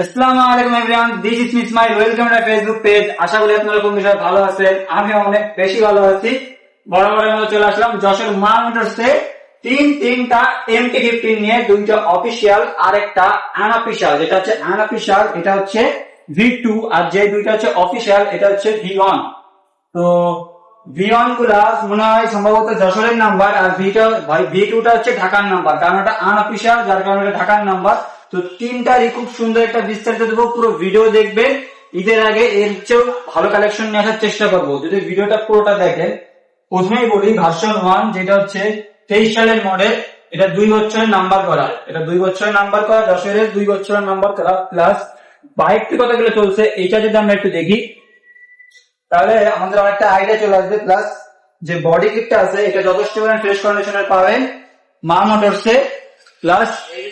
আসসালামু আলাইকুম everyone this is miss my welcome to Facebook page আশা করি আপনারা ভালো আছেন? আমি অনেক বেশি ভালো আছি। বরাবরের মতো চলে আসলাম যশোর মা মোটরসে তিন তিনটা ফিফটিন নিয়ে দুইটা অফিসিয়াল আর একটা আনঅফিসিয়াল যেটা হচ্ছে আনঅফিসিয়াল এটা হচ্ছে ভি টু আর যে দুইটা হচ্ছে অফিসিয়াল এটা হচ্ছে ভি ওয়ান তো ভি ওয়ানগুলা মনে হয় সম্ভবত যশোরের নাম্বার আর ভিটা ভাই ভি টুটা হচ্ছে ঢাকার নাম্বার কারণ এটা আনঅফিসিয়াল যার কারণে ঢাকার নাম্বার তো তিনটারই খুব সুন্দর একটা বিস্তারিত দেবো, পুরো ভিডিও দেখবেন ঈদের আগে এর চেয়েও ভালো কালেকশন নিয়ে আসার চেষ্টা করব। যদি ভিডিওটা পুরোটা দেখেন প্রথমেই বলি ভার্সন ওয়ান যেটা হচ্ছে তেইশ সালের মডেল এটা দুই বছরের নাম্বার করা। এটা দুই বছরের নাম্বার করা যশোরের দুই বছরের নাম্বার করা প্লাস বাইকটি কতগুলো চলছে এটা যদি আমরা একটু দেখি, তাহলে আমাদের অনেকটা আইডিয়া চলে আসবে। প্লাস যে বডি কিটটা আছে, এটা যথেষ্ট পরিমাণ ফ্রেশ কন্ডিশনের পাবেন মা মোটরসে প্লাস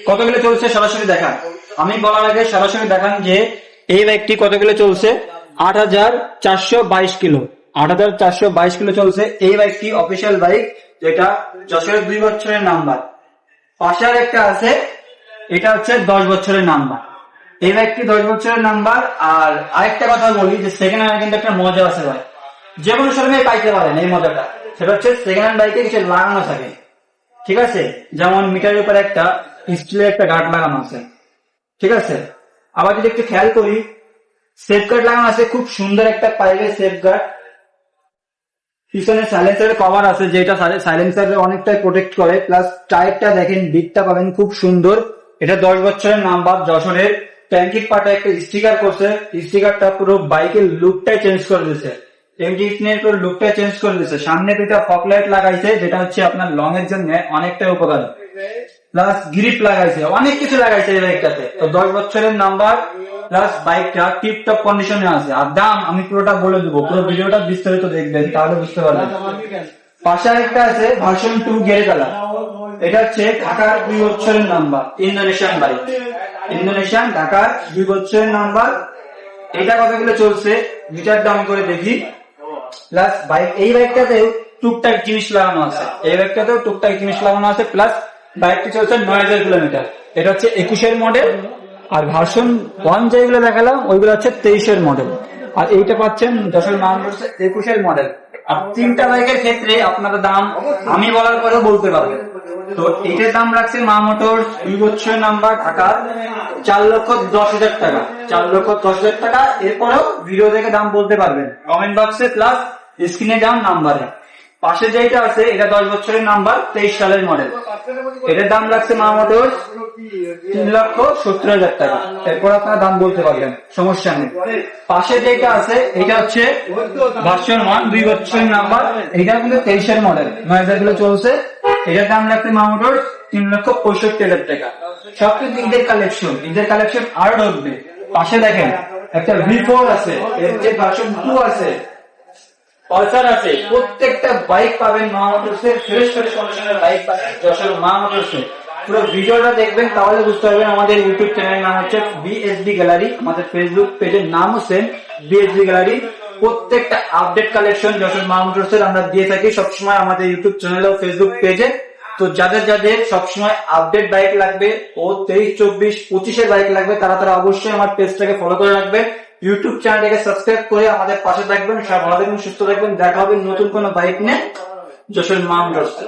কতগুলো চলছে সরাসরি দেখান। আমি বলার আগে সরাসরি দেখান যে এই বাইকটি কতগুলো চলছে? আট হাজার চারশো বাইশ কিলো। আট হাজার চারশো বাইশ কিলো চলছে। এই বাইকটি অফিসিয়াল বাইক যেটা যশোরের দুই বছরের নাম্বার। পাশে আর একটা আছে, এটা হচ্ছে দশ বছরের নাম্বার। এই বাইকটি দশ বছরের নাম্বার। আর আরেকটা কথা বলি যে সেকেন্ড হ্যান্ড কিন্তু একটা মজা আছে ভাই। যে কোনো সময় পাইতে পারেন এই মজাটা। সেটা হচ্ছে সেকেন্ড হ্যান্ড বাইকে কিছু লাগানো থাকে। ঠিক আছে? যেমন মিটারের উপরে একটা স্টিলের একটা গার্ড লাগানো আছে। ঠিক আছে? আবার যদি একটু খেয়াল করি সেফ গার্ড লাগানো আছে, খুব সুন্দর একটা পাইপের সেফ গার্ড পিছনে সাইলেন্সারের কভার আছে, যেটা সাইলেন্সার অনেকটাই প্রোটেক্ট করে। প্লাস টায়ারটা দেখেন বিটটা পাবেন, খুব সুন্দর। এটা দশ বছরের নাম্বার যশোরের। ট্যাঙ্কির পাটা একটা স্টিকার করছে। স্টিকারটা পুরো বাইকের লুকটাই চেঞ্জ করে দিয়েছে। পুরো লুকটা চেঞ্জ করে দিয়েছে সামনে দুইটা ফক লাইট লাগাইছে, যেটা হচ্ছে আপনার লং এর জন্য উপকার। প্লাস গ্রিপ লাগাইছে, অনেক কিছু লাগাইছে এই বাইকটাতে তো দশ বছরের নাম্বার প্লাস বাইকটা কন্ডিশনে আছে। আর দাম আমি পুরোটা বলে দেবো। পুরো ভিডিওটা বিস্তারিত দেখবেন, তাহলে বুঝতে পারবেন। পাশে একটা আছে ভার্সন টু গেরে কালার এটা হচ্ছে ঢাকার দুই বছরের নাম্বার ইন্দোনেশিয়ান বাইক ইন্দোনেশিয়ান ঢাকার দুই বছরের নাম্বার এটা কতগুলো চলছে? মিটার দাম করে দেখি। প্লাস বাইক এই বাইকটাতেও টুকটাক জিনিস লাগানো আছে। এই বাইকটাতেও টুকটাক জিনিস লাগানো আছে প্লাস বাইকটি চলছে নয় হাজার কিলোমিটার। এটা হচ্ছে একুশের মডেল আর ভার্সন ওয়ান যেগুলো দেখালাম, ওইগুলো হচ্ছে তেইশের মডেল আর এইটা পাচ্ছেন মান হচ্ছে একুশের মডেল আর তিনটা বাইকের ক্ষেত্রে আপনারা দাম আমি বলার পরেও বলতে পারবেন তো এটার দাম রাখছে মা মোটর দুই বছর নাম্বার ঢাকা চার লক্ষ দশ হাজার টাকা। চার লক্ষ দশ হাজার টাকা এরপরেও ভিডিও দেখে দাম বলতে পারবেন। কমেন্ট বক্সে প্লাস স্ক্রিনে দাম নাম্বারে পাশে যেটা আছে এটা দশ বছরের নাম্বার তেইশ সালের মডেল এটার দাম লাগছে মা মোটর তিন লক্ষ সত্তর হাজার টাকা। এরপর আপনারা দাম বলতে পারবেন, সমস্যা নেই। পাশে যেটা আছে, এটা হচ্ছে ভার্সন ওয়ান, দুই বছরের নাম্বার। এটা কিন্তু তেইশের মডেল নয় হাজার কিলো চলছে। এটার দাম লাগছে মামোটর তিন লক্ষ পঁয়ষট্টি হাজার টাকা। সব কিন্তু ঈদের কালেকশন ঈদের কালেকশন আরও ঢুকবে। পাশে দেখেন, একটা ভি ফোর আছে, এর যে ভার্সন টু আছে, পালসার আছে, প্রত্যেকটা বাইক পাবেন মা মোটরসের ফ্রেশ ফ্রেশ কন্ডিশনের বাইক পাবেন, যশোর মা মোটরসে। পুরো ভিডিওটা দেখবেন, তাহলে বুঝতে পারবেন আমাদের ইউটিউব চ্যানেলের নাম হচ্ছে বিএসডি গ্যালারি আমাদের ফেসবুক পেজের নামও সেম বিএসডি গ্যালারি প্রত্যেকটা আপডেট কালেকশন যশোর মা মোটরসের আমরা দিয়ে থাকি সবসময় আমাদের ইউটিউব চ্যানেল ও ফেসবুক পেজে তো যাদের যাদের সবসময় আপডেট বাইক লাগবে ও তেইশ, চব্বিশ পঁচিশের বাইক লাগবে, তারা তারা অবশ্যই আমার পেজটাকে ফলো করে রাখবে। ইউটিউব চ্যানেলটাকে সাবস্ক্রাইব করে আমাদের পাশে থাকবেন সব ভালো থাকবেন, সুস্থ থাকবেন। দেখা হবে নতুন কোনো বাইক নিয়ে যশোর মা মোটরসে